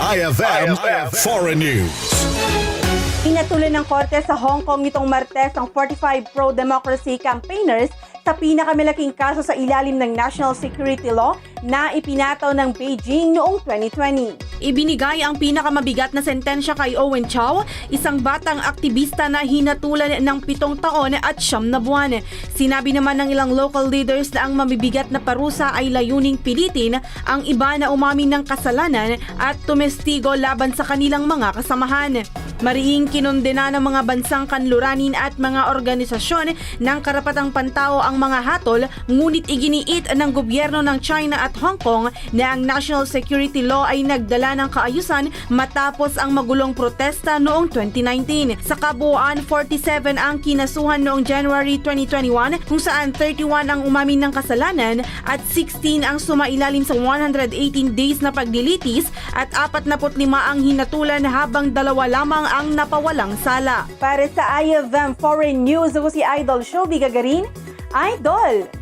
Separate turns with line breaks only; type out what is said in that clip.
IFM Foreign News.
Inatuloy ng korte sa Hong Kong nitong Martes ang 45 pro-democracy campaigners sa pinakamalaking kaso sa ilalim ng National Security Law na ipinataw ng Beijing noong 2020.
Ibinigay ang pinakamabigat na sentensya kay Owen Chow, isang batang aktivista na hinatulan ng pitong taon at siyam na buwan. Sinabi naman ng ilang local leaders na ang mabibigat na parusa ay layuning pilitin ang iba na umamin ng kasalanan at tumestigo laban sa kanilang mga kasamahan. Mariing kinondena ng mga bansang kanluranin at mga organisasyon ng karapatang pantao ang mga hatol ngunit iginiit ng gobyerno ng China at Hong Kong na ang national security law ay nagdala ng kaayusan matapos ang magulong protesta noong 2019. Sa kabuuan, 47 ang kinasuhan noong January 2021 kung saan 31 ang umamin ng kasalanan at 16 ang sumailalim sa 118 days na paglilitis at 45 ang hinatulan habang dalawa lamang ang napawalang sala.
Para sa IFM Foreign News, ako si Idol Shobi Gagarin. Idol!